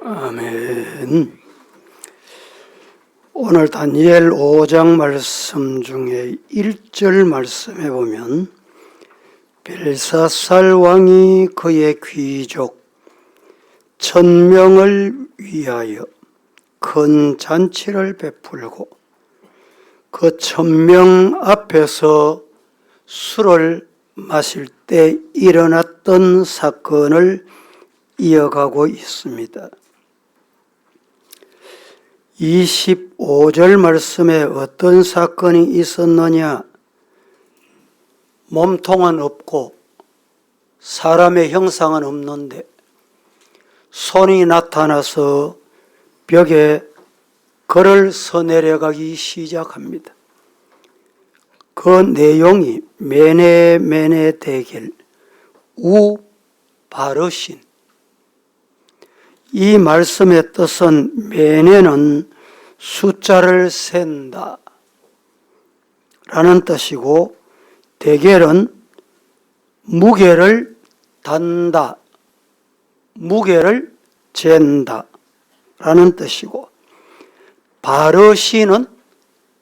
아멘. 오늘 다니엘 5장 말씀 중에 1절 말씀에 보면 벨사살 왕이 그의 귀족 천명을 위하여 큰 잔치를 베풀고 그 천명 앞에서 술을 마실 때 일어났던 사건을 이어가고 있습니다. 25절 말씀에 어떤 사건이 있었느냐? 몸통은 없고 사람의 형상은 없는데 손이 나타나서 벽에 글을 써내려가기 시작합니다. 그 내용이 메네 메네 대결 우 바르신 이 말씀의 뜻은 메네는 숫자를 센다 라는 뜻이고 대결은 무게를 단다 무게를 잰다 라는 뜻이고 바르시는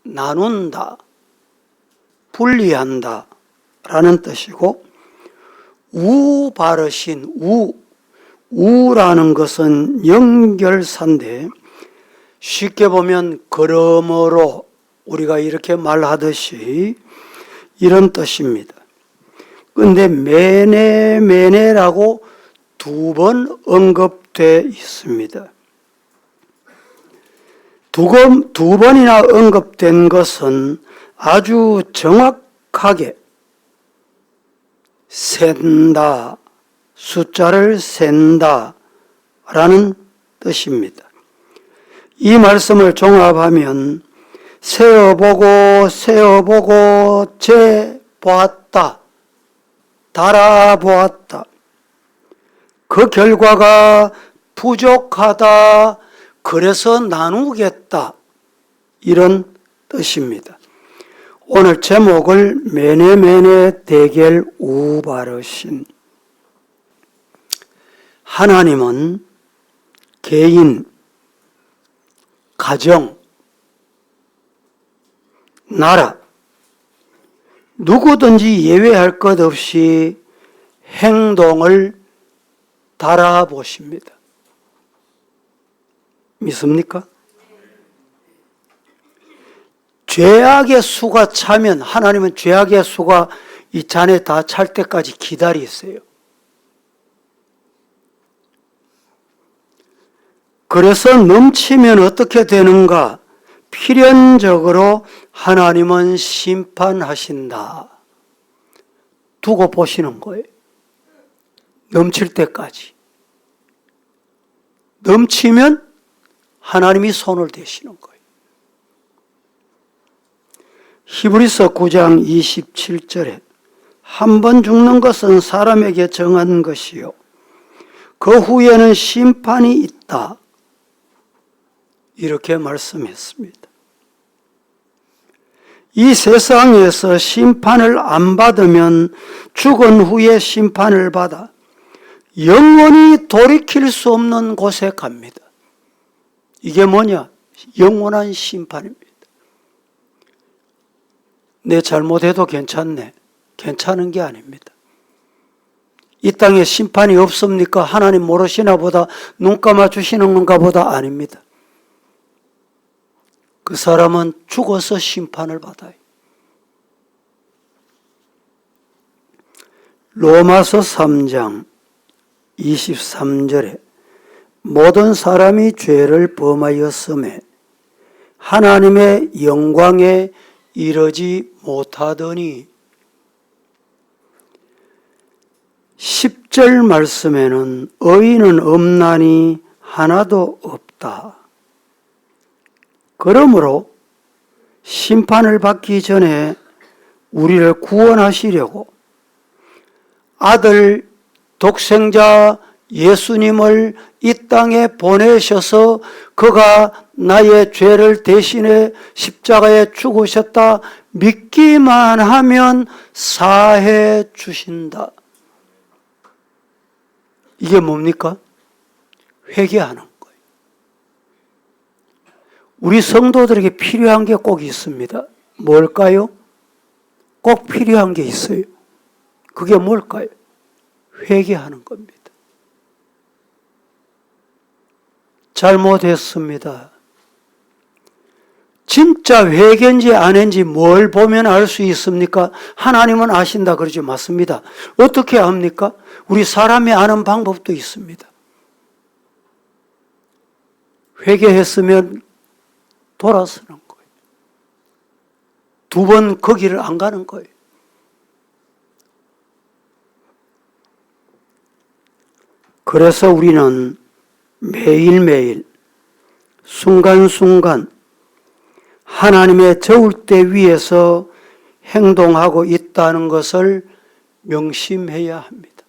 나눈다 분리한다 라는 뜻이고 우바르신 우 우라는 것은 연결사인데 쉽게 보면 그러므로 우리가 이렇게 말하듯이 이런 뜻입니다. 근데 매네 매네라고 두 번 언급돼 있습니다. 두, 번, 두 번이나 언급된 것은 아주 정확하게 센다, 숫자를 센다 라는 뜻입니다. 이 말씀을 종합하면 세어보고 세어보고 재보았다, 달아보았다. 그 결과가 부족하다, 그래서 나누겠다. 이런 뜻입니다. 오늘 제목을 메네메네 대결 우바르신 하나님은 개인, 가정, 나라, 누구든지 예외할 것 없이 행동을 달아보십니다. 믿습니까? 죄악의 수가 차면 하나님은 죄악의 수가 이 잔에 다 찰 때까지 기다리세요. 그래서 넘치면 어떻게 되는가? 필연적으로 하나님은 심판하신다. 두고 보시는 거예요. 넘칠 때까지. 넘치면 하나님이 손을 대시는 거예요. 히브리서 9장 27절에 한 번 죽는 것은 사람에게 정한 것이요. 그 후에는 심판이 있다. 이렇게 말씀했습니다. 이 세상에서 심판을 안 받으면 죽은 후에 심판을 받아 영원히 돌이킬 수 없는 곳에 갑니다. 이게 뭐냐? 영원한 심판입니다. 내 잘못해도 괜찮네. 괜찮은 게 아닙니다. 이 땅에 심판이 없습니까? 하나님 모르시나 보다, 눈 감아 주시는 건가 보다 아닙니다. 그 사람은 죽어서 심판을 받아요. 로마서 3장 23절에 모든 사람이 죄를 범하였음에 하나님의 영광에 이르지 못하더니 10절 말씀에는 의인은 없나니 하나도 없다. 그러므로 심판을 받기 전에 우리를 구원하시려고 아들 독생자 예수님을 이 땅에 보내셔서 그가 나의 죄를 대신해 십자가에 죽으셨다 믿기만 하면 사해 주신다. 이게 뭡니까? 회개하는. 우리 성도들에게 필요한 게 꼭 있습니다. 뭘까요? 꼭 필요한 게 있어요. 그게 뭘까요? 회개하는 겁니다. 잘못했습니다. 진짜 회개인지 아닌지 뭘 보면 알 수 있습니까? 하나님은 아신다 그러지 맞습니다. 어떻게 압니까? 우리 사람이 아는 방법도 있습니다. 회개했으면 돌아서는 거예요. 두 번 거기를 안 가는 거예요. 그래서 우리는 매일매일 순간순간 하나님의 저울대 위에서 행동하고 있다는 것을 명심해야 합니다.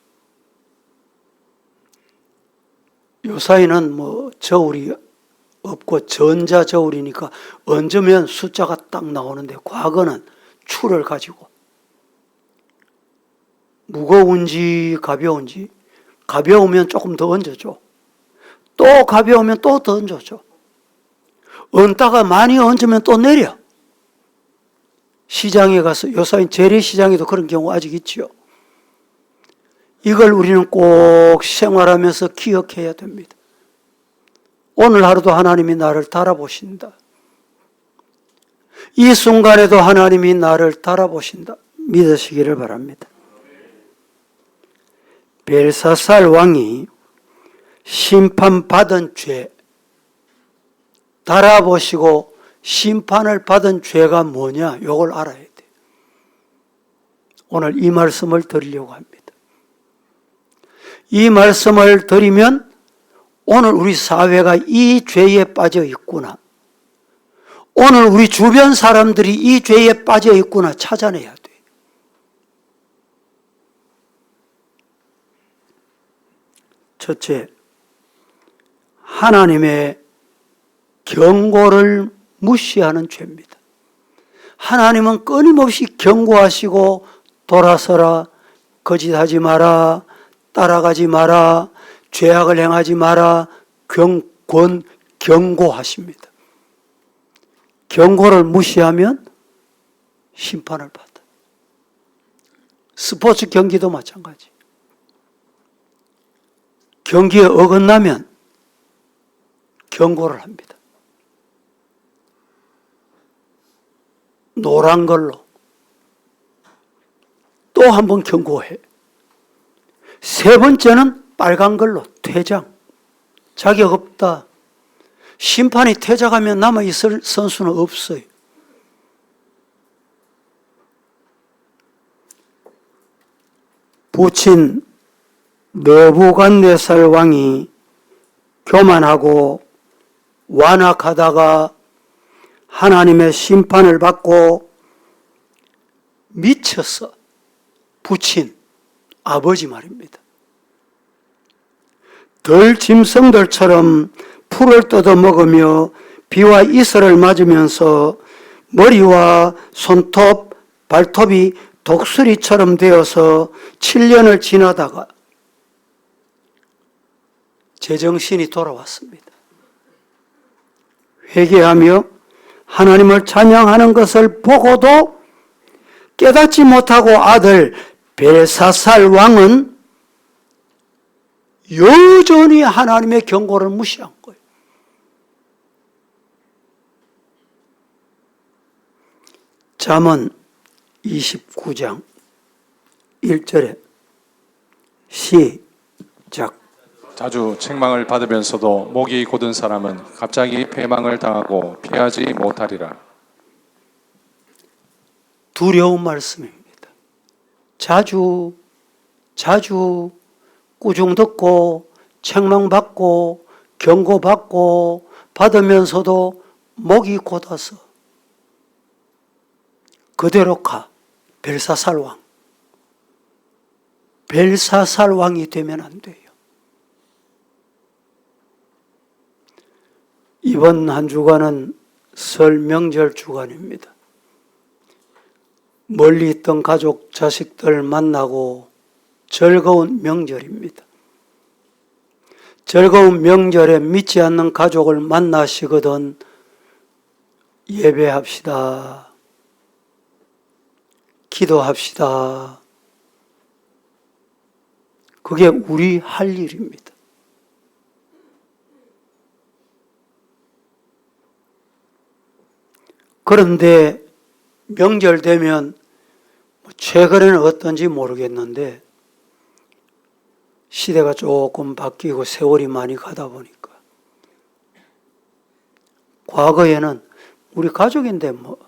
요사이는 뭐 저울이 없고 전자 저울이니까 얹으면 숫자가 딱 나오는데 과거는 추를 가지고 무거운지 가벼운지 가벼우면 조금 더 얹어줘. 또 가벼우면 또 더 얹어줘. 얹다가 많이 얹으면 또 내려. 시장에 가서 요사인 재래시장에도 그런 경우 아직 있지요. 이걸 우리는 꼭 생활하면서 기억해야 됩니다. 오늘 하루도 하나님이 나를 달아보신다. 이 순간에도 하나님이 나를 달아보신다. 믿으시기를 바랍니다. 벨사살 왕이 심판받은 죄, 달아보시고 심판을 받은 죄가 뭐냐? 이걸 알아야 돼. 오늘 이 말씀을 드리려고 합니다. 이 말씀을 드리면 오늘 우리 사회가 이 죄에 빠져 있구나. 오늘 우리 주변 사람들이 이 죄에 빠져 있구나 찾아내야 돼. 첫째, 하나님의 경고를 무시하는 죄입니다. 하나님은 끊임없이 경고하시고 돌아서라, 거짓하지 마라, 따라가지 마라, 죄악을 행하지 마라, 경권, 경고하십니다. 경고를 무시하면 심판을 받아. 스포츠 경기도 마찬가지. 경기에 어긋나면 경고를 합니다. 노란 걸로 또 한 번 경고해. 세 번째는 빨간 걸로 퇴장. 자격 없다. 심판이 퇴장하면 남아 있을 선수는 없어요. 부친 너부간네살 왕이 교만하고 완악하다가 하나님의 심판을 받고 미쳐서 부친 아버지 말입니다. 덜 짐승들처럼 풀을 뜯어 먹으며 비와 이슬을 맞으면서 머리와 손톱, 발톱이 독수리처럼 되어서 7년을 지나다가 제정신이 돌아왔습니다. 회개하며 하나님을 찬양하는 것을 보고도 깨닫지 못하고 아들 벨사살 왕은 여전히 하나님의 경고를 무시한 거예요. 잠언 29장 1절에 시작 자주 책망을 받으면서도 목이 곧은 사람은 갑자기 패망을 당하고 피하지 못하리라. 두려운 말씀입니다. 자주, 자주 꾸중 듣고 책망받고 경고받고 받으면서도 목이 곧아서 그대로 가. 벨사살 왕. 벨사살 왕이 되면 안 돼요. 이번 한 주간은 설 명절 주간입니다. 멀리 있던 가족, 자식들 만나고 즐거운 명절입니다. 즐거운 명절에 믿지 않는 가족을 만나시거든 예배합시다. 기도합시다. 그게 우리 할 일입니다. 그런데 명절 되면 뭐 최근에는 어떤지 모르겠는데 시대가 조금 바뀌고 세월이 많이 가다 보니까. 과거에는 우리 가족인데 뭐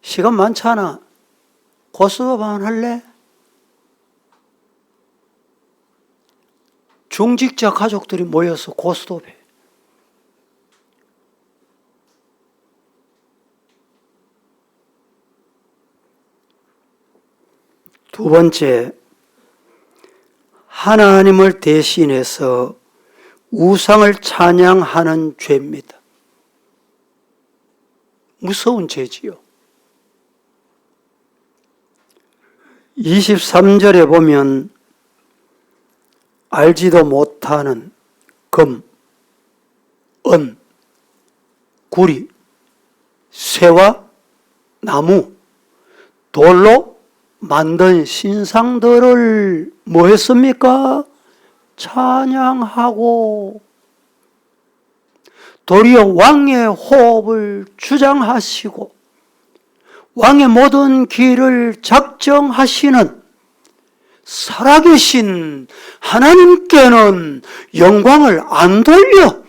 시간 많잖아. 고스톱 한 할래? 중직자 가족들이 모여서 고스톱해. 두 번째, 하나님을 대신해서 우상을 찬양하는 죄입니다. 무서운 죄지요. 23절에 보면 알지도 못하는 금, 은, 구리, 쇠와 나무, 돌로 만든 신상들을 뭐 했습니까? 찬양하고 도리어 왕의 호흡을 주장하시고 왕의 모든 길을 작정하시는 살아계신 하나님께는 영광을 안 돌려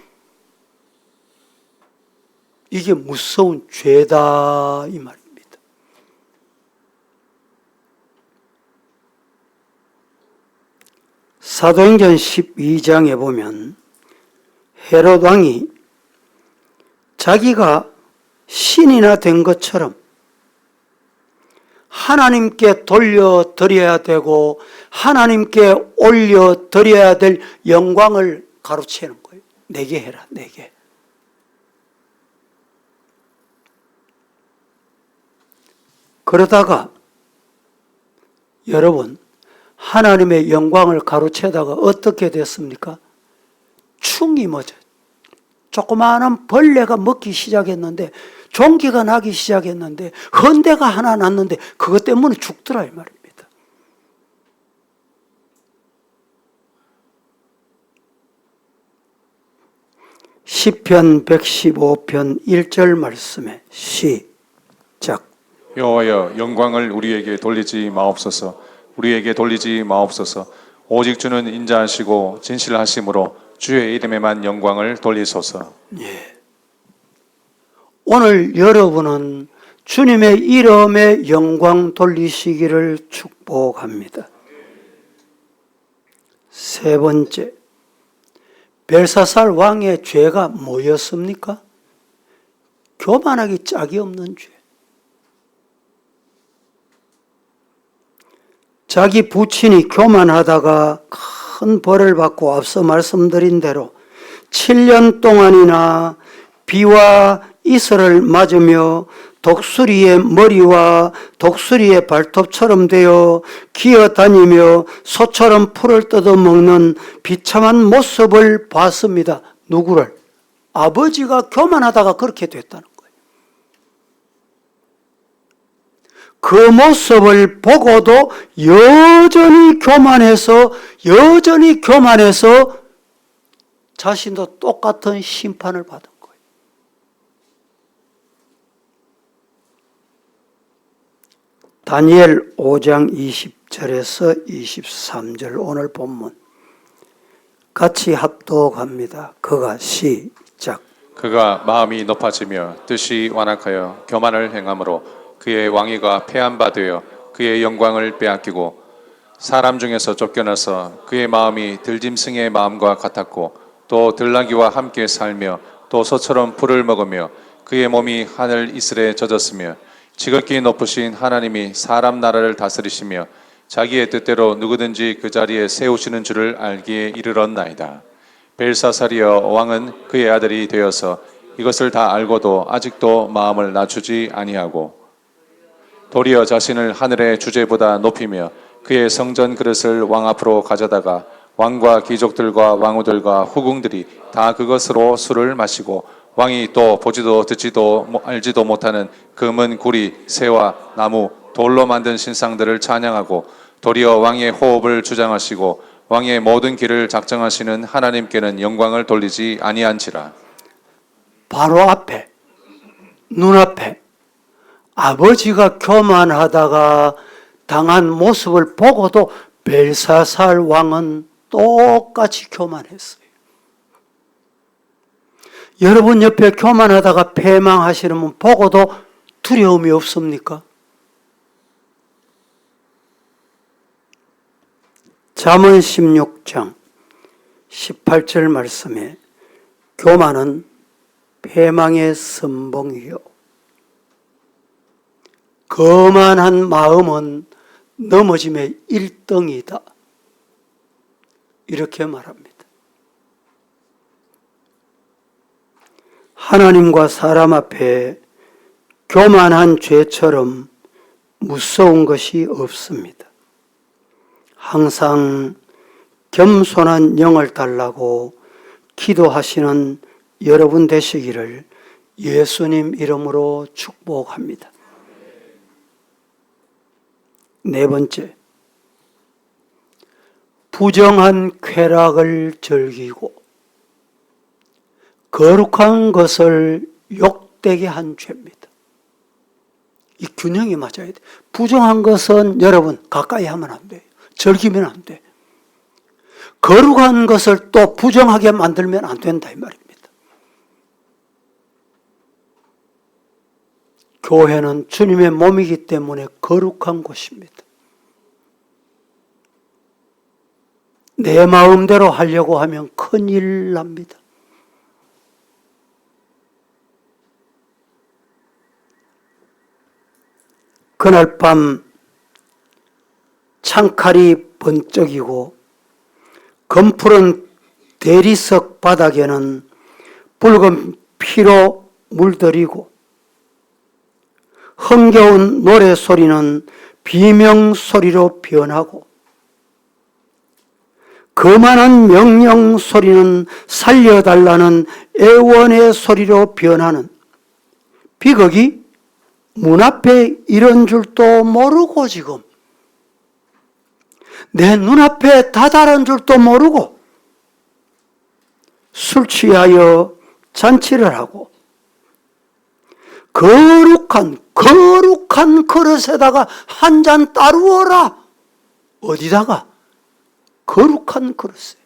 이게 무서운 죄다 이 말입니다. 사도행전 12장에 보면 헤롯 왕이 자기가 신이나 된 것처럼 하나님께 돌려 드려야 되고 하나님께 올려 드려야 될 영광을 가로채는 거예요. 내게 해라, 내게. 그러다가 여러분 하나님의 영광을 가로채다가 어떻게 됐습니까? 충이 뭐죠? 조그마한 벌레가 먹기 시작했는데 종기가 나기 시작했는데 헌대가 하나 났는데 그것 때문에 죽더라 이 말입니다. 시편 115편 1절 말씀에 시작 여호와여 영광을 우리에게 돌리지 마옵소서 우리에게 돌리지 마옵소서 오직 주는 인자하시고 진실하심으로 주의 이름에만 영광을 돌리소서 오늘 여러분은 주님의 이름에 영광 돌리시기를 축복합니다. 세 번째, 벨사살 왕의 죄가 뭐였습니까? 교만하기 짝이 없는 죄. 자기 부친이 교만하다가 큰 벌을 받고 앞서 말씀드린 대로 7년 동안이나 비와 이슬을 맞으며 독수리의 머리와 독수리의 발톱처럼 되어 기어 다니며 소처럼 풀을 뜯어먹는 비참한 모습을 봤습니다. 누구를? 아버지가 교만하다가 그렇게 됐다는 거예요. 그 모습을 보고도 여전히 교만해서 여전히 교만해서 자신도 똑같은 심판을 받은 거예요. 다니엘 5장 20절에서 23절 오늘 본문 같이 합독합니다. 그가 시작. 그가 마음이 높아지며 뜻이 완악하여 교만을 행함으로 그의 왕위가 되어 그의 영광을 빼앗기고 사람 중에서 쫓겨나서 그의 마음이 들짐승의 마음과 같았고 또 들나귀와 함께 살며 또 소처럼 풀을 먹으며 그의 몸이 하늘 이슬에 젖었으며 지극히 높으신 하나님이 사람 나라를 다스리시며 자기의 뜻대로 누구든지 그 자리에 세우시는 줄을 알기에 이르렀나이다. 벨사사리여 왕은 그의 아들이 되어서 이것을 다 알고도 아직도 마음을 낮추지 아니하고 도리어 자신을 하늘의 주제보다 높이며 그의 성전 그릇을 왕 앞으로 가져다가 왕과 귀족들과 왕후들과 후궁들이 다 그것으로 술을 마시고 왕이 또 보지도 듣지도 모- 알지도 못하는 금은 구리, 새와 나무, 돌로 만든 신상들을 찬양하고 도리어 왕의 호흡을 주장하시고 왕의 모든 길을 작정하시는 하나님께는 영광을 돌리지 아니한지라. 바로 앞에, 눈앞에 아버지가 교만하다가 당한 모습을 보고도 벨사살 왕은 똑같이 교만했어요. 여러분 옆에 교만하다가 패망하시는 분 보고도 두려움이 없습니까? 잠언 16장 18절 말씀에 교만은 패망의 선봉이요. 거만한 마음은 넘어짐의 일등이다. 이렇게 말합니다. 하나님과 사람 앞에 교만한 죄처럼 무서운 것이 없습니다. 항상 겸손한 영을 달라고 기도하시는 여러분 되시기를 예수님 이름으로 축복합니다. 네 번째, 부정한 쾌락을 즐기고 거룩한 것을 욕되게 한 죄입니다. 이 균형이 맞아야 돼. 부정한 것은 여러분 가까이 하면 안 돼요. 즐기면 안 돼. 거룩한 것을 또 부정하게 만들면 안 된다 이 말입니다. 교회는 주님의 몸이기 때문에 거룩한 곳입니다. 내 마음대로 하려고 하면 큰일 납니다. 그날 밤 창칼이 번쩍이고 검푸른 대리석 바닥에는 붉은 피로 물들이고 흥겨운 노래 소리는 비명 소리로 변하고 거만한 명령 소리는 살려달라는 애원의 소리로 변하는 비극이 문 앞에 이런 줄도 모르고 지금 내 눈앞에 다다른 줄도 모르고 술 취하여 잔치를 하고 거룩한 거룩한 그릇에다가 한 잔 따르어라. 어디다가? 거룩한 그릇에.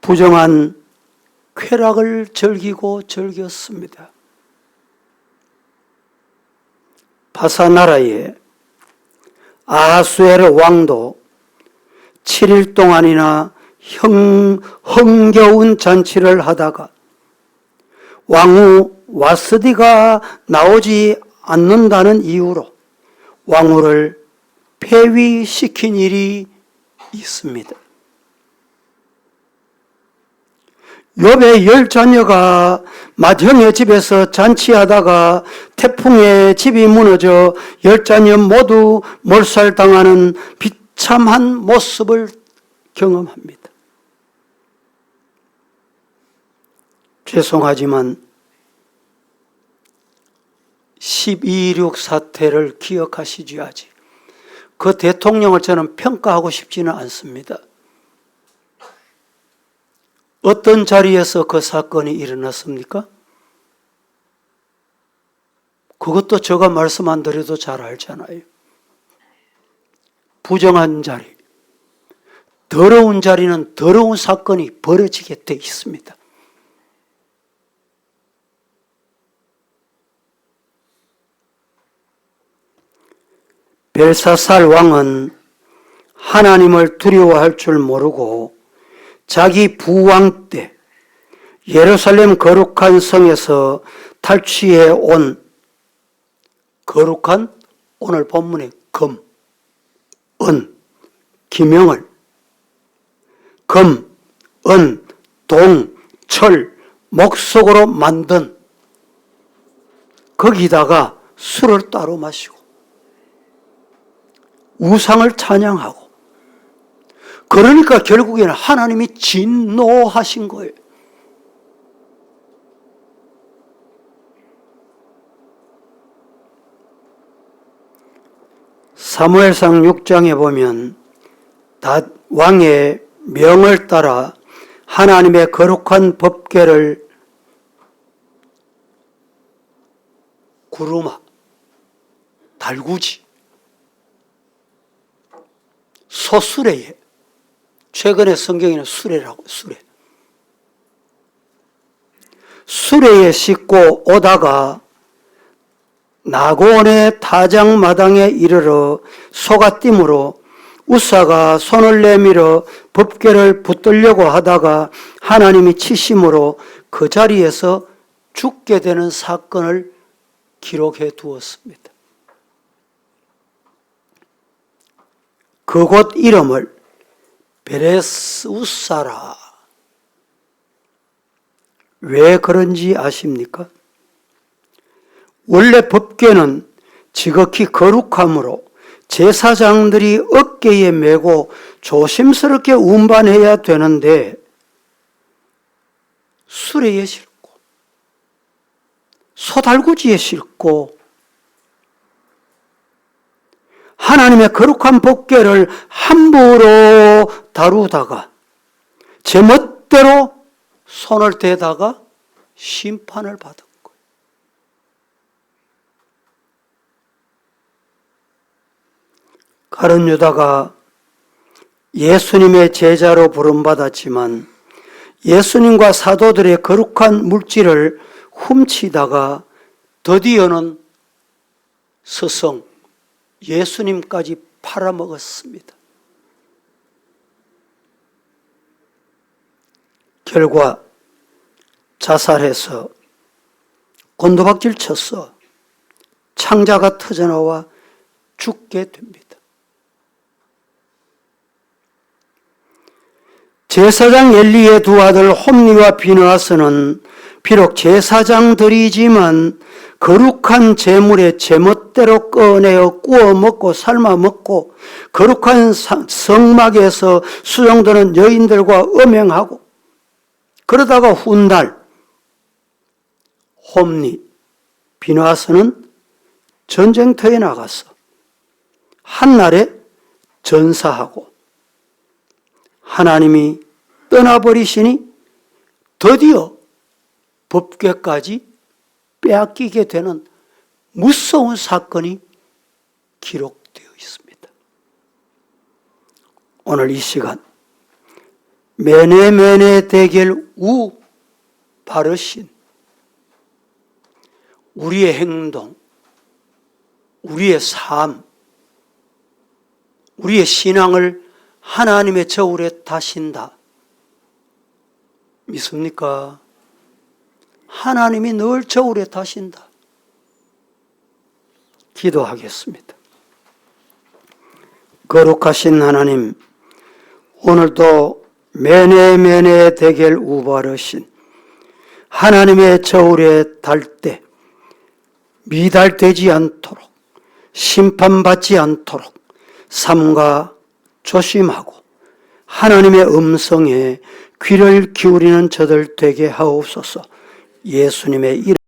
부정한 쾌락을 즐기고 즐겼습니다. 바사나라의 아하수에르 왕도 7일 동안이나 형, 흥겨운 잔치를 하다가 왕후 와스디가 나오지 않는다는 이유로 왕후를 폐위시킨 일이 있습니다. 욥의 열 자녀가 맏형의 집에서 잔치하다가 태풍에 집이 무너져 열 자녀 모두 몰살당하는 비참한 모습을 경험합니다. 죄송하지만 12.26 사태를 기억하시줘야지. 그 대통령을 저는 평가하고 싶지는 않습니다. 어떤 자리에서 그 사건이 일어났습니까? 그것도 제가 말씀 안 드려도 잘 알잖아요. 부정한 자리, 더러운 자리는 더러운 사건이 벌어지게 돼 있습니다. 벨사살 왕은 하나님을 두려워할 줄 모르고 자기 부왕 때 예루살렘 거룩한 성에서 탈취해 온 거룩한 오늘 본문의 금, 은, 기명을. 금, 은, 동, 철, 목석으로 만든 거기다가 술을 따로 마시고 우상을 찬양하고 그러니까 결국에는 하나님이 진노하신 거예요. 사무엘상 6장에 보면 다 왕의 명을 따라 하나님의 거룩한 법궤를 구루마, 달구지, 소수레에 최근에 성경에는 수레라고 수레 수레에 싣고 오다가 나곤의 타작마당에 이르러 소가띠으로 우사가 손을 내밀어 법궤를 붙들려고 하다가 하나님이 치심으로 그 자리에서 죽게 되는 사건을 기록해 두었습니다. 그곳 이름을 베레스 우사라. 왜 그런지 아십니까? 원래 법궤는 지극히 거룩함으로 제사장들이 어깨에 메고 조심스럽게 운반해야 되는데 수레에 싣고 소달구지에 싣고 하나님의 거룩한 법궤를 함부로 다루다가 제 멋대로 손을 대다가 심판을 받은 거예요. 가룟 유다가 예수님의 제자로 부름받았지만 예수님과 사도들의 거룩한 물질을 훔치다가 드디어는 스승 예수님까지 팔아먹었습니다. 결과 자살해서 곤도박질 쳤어 창자가 터져나와 죽게 됩니다. 제사장 엘리의 두 아들 홈리와 비누아스는 비록 제사장들이지만 거룩한 재물의 제멋대로 꺼내어 구워 먹고 삶아 먹고 거룩한 사- 성막에서 수용되는 여인들과 음행하고 그러다가 훗날 홈리 비누아스는 전쟁터에 나가서 한날에 전사하고 하나님이 떠나버리시니 드디어 법궤까지 빼앗기게 되는 무서운 사건이 기록되어 있습니다. 오늘 이 시간 메네메네 대결 우 바르신 우리의 행동, 우리의 삶, 우리의 신앙을 하나님의 저울에 다신다. 믿습니까? 하나님이 늘 저울에 다신다. 기도하겠습니다. 거룩하신 하나님, 오늘도 매네매네 대결 우바르신 하나님의 저울에 달 때 미달되지 않도록 심판받지 않도록 삼가 조심하고 하나님의 음성에 귀를 기울이는 저들 되게 하옵소서 예수님의 이름